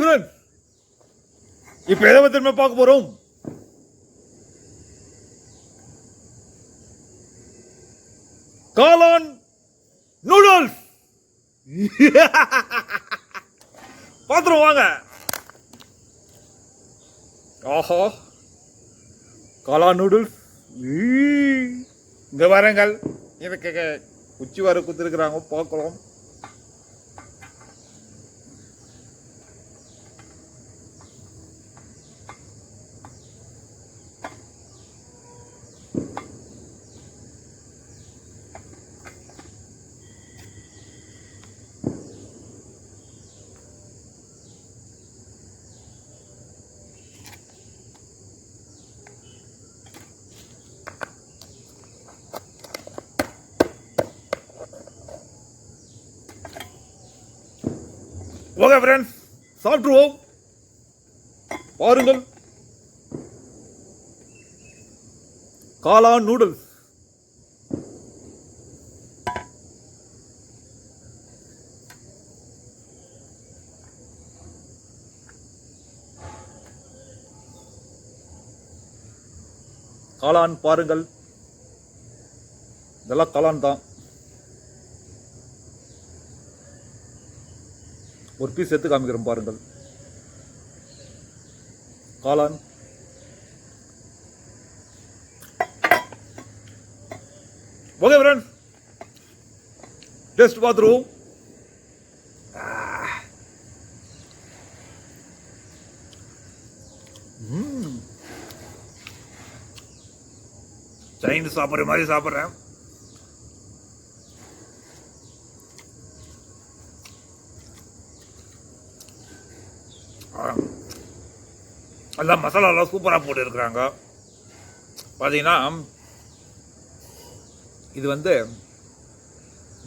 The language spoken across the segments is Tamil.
ஹாய் இப்ப இப்போ எதை திரும்ப பார்க்க போறோம்? காளான் நூடுல்ஸ். பார்த்துருவோம் வாங்க. ஆஹா. காளான் நூடுல்ஸ். இந்த வரங்கள் இதுக்கு உச்சி வர குத்துருக்குறாங்க. பார்க்கலாம். ஓகே ஃப்ரெண்ட்ஸ் சாப்பிட்ருவோம் பாருங்கள். காளான் நூடுல்ஸ் காளான் பாருங்கள். இதெல்லாம் காளான் தான். ஒரு பீஸ் எடுத்து காமிக்கிறோம் பாருங்கள். காளான். ஓகே ஃப்ரெண்ட்ஸ் டெஸ்ட் பார்த்துருவோம். சைனீஸ் சாப்பிட்ற மாதிரி சாப்பிட்றேன். எல்லாம் மசாலாலாம் சூப்பராக போட்டுருக்குறாங்க. பார்த்தீங்கன்னா இது வந்து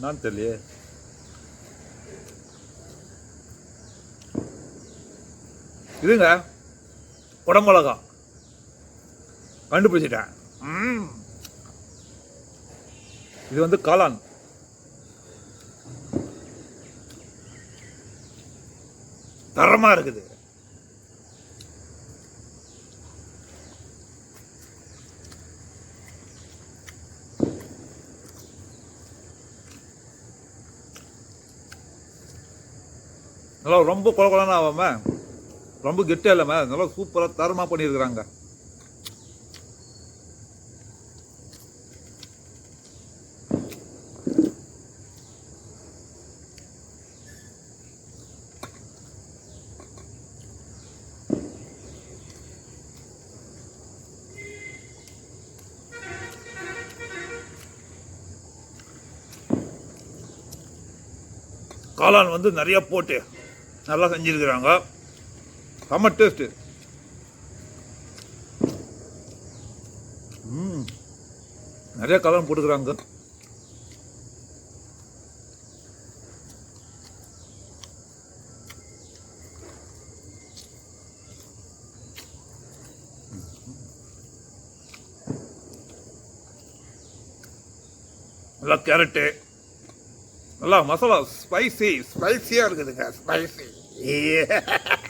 நான் தெரியலையே. இதுங்க குடமிளகா. கண்டுபிடிச்சிட்டேன். இது வந்து காளான். தரமா இருக்குது. நல்லா ரொம்ப குழகுழன்னு ஆகாம ரொம்ப கெட்டியாக இல்லாமல் நல்லா சூப்பராக தரமாக பண்ணியிருக்கிறாங்க காளான் வந்து நிறைய போட்டு நல்லா செஞ்சுருக்குறாங்க. செம்ம டேஸ்ட்டு ம். நிறைய கலர் போட்டுக்கிறாங்க. நல்லா கேரட்டு. நல்லா மசாலா ஸ்பைசி ஸ்பைசியாக இருக்குதுங்க ஸ்பைசி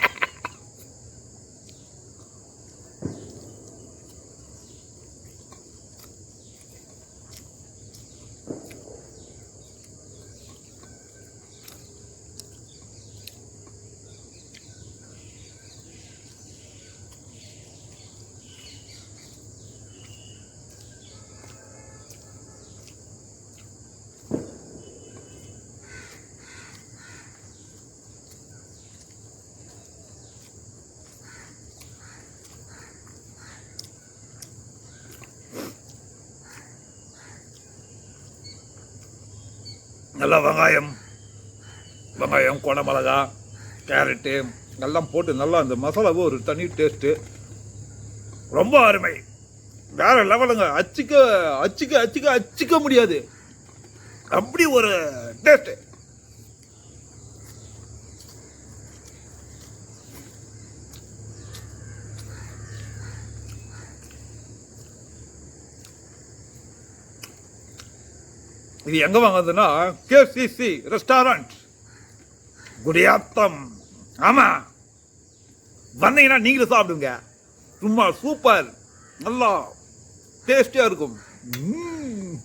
நல்லா வெங்காயம். வெங்காயம் குடமிளகா கேரட்டு எல்லாம் போட்டு நல்லா அந்த மசாலாவும் ஒரு தனி டேஸ்ட்டு ரொம்ப அருமை. வேறு லெவலுங்க அச்சிக்க அச்சிக்க அச்சிக்க அச்சிக்க முடியாது. அப்படி ஒரு டேஸ்ட்டு இது எங்க வாங்குதுன்னா கேசிசி ரெஸ்டாரண்ட் குடியாத்தம். ஆமா. வந்தீங்கன்னா நீங்களும் சாப்பிடுங்க. சும்மா சூப்பர் நல்லா டேஸ்டியா இருக்கும் ம்ம்.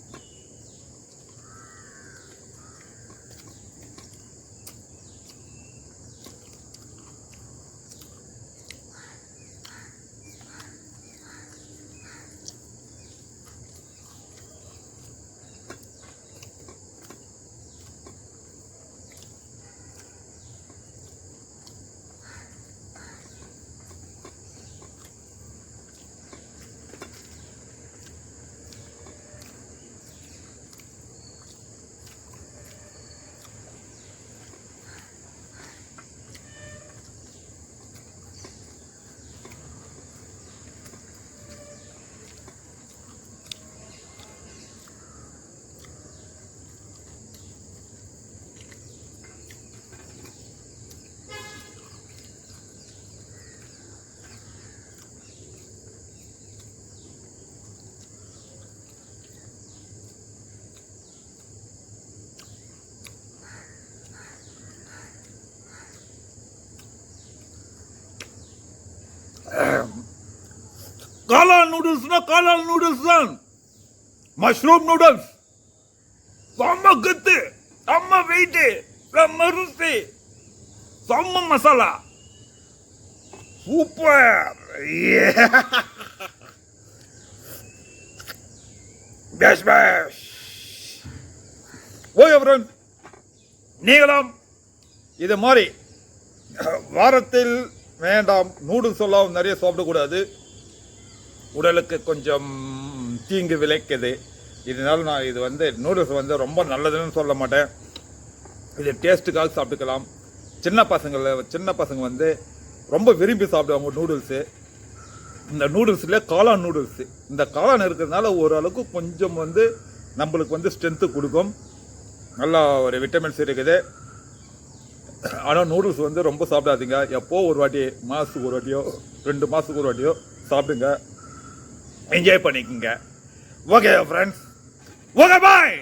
காளான் நூடுல்ஸ்னா காளான் நூடுல்ஸ் தான். மஷ்ரூம் நூடுல்ஸ் செம்ம கத்து செம்ம வெயிட்டு செம்ம ருசி. செம்ம மசாலா சூப்பர் பேஷ் பேஷ் ஓய் அவரன் நீங்களும் இது மாதிரி வாரத்தில் வேண்டாம். நூடுல்ஸ் எல்லாம் நிறைய சாப்பிடக்கூடாது. உடலுக்கு கொஞ்சம் தீங்கு விளைக்குது. இதனால நான் இது வந்து நூடுல்ஸ் வந்து ரொம்ப நல்லதுன்னு சொல்ல மாட்டேன். இது டேஸ்ட்டுக்காக சாப்பிட்டுக்கலாம். சின்ன பசங்களை சின்ன பசங்க வந்து ரொம்ப விரும்பி சாப்பிடுவாங்க நூடுல்ஸு இந்த நூடுல்ஸில் காளான் நூடுல்ஸு இந்த காளான் இருக்கிறதுனால ஓரளவுக்கு கொஞ்சம் வந்து நம்மளுக்கு வந்து ஸ்ட்ரென்த்து கொடுக்கும். நல்லா ஒரு விட்டமின்ஸ் இருக்குது. ஆனால் நூடுல்ஸ் வந்து ரொம்ப சாப்பிடாதீங்க. எப்போ ஒரு வாட்டி மாதத்துக்கு ஒரு வாட்டியோ ரெண்டு மாதத்துக்கு ஒரு வாட்டியோ சாப்பிடுங்க. என்ஜாய் பண்ணிக்கோங்க. Okay friends okay bye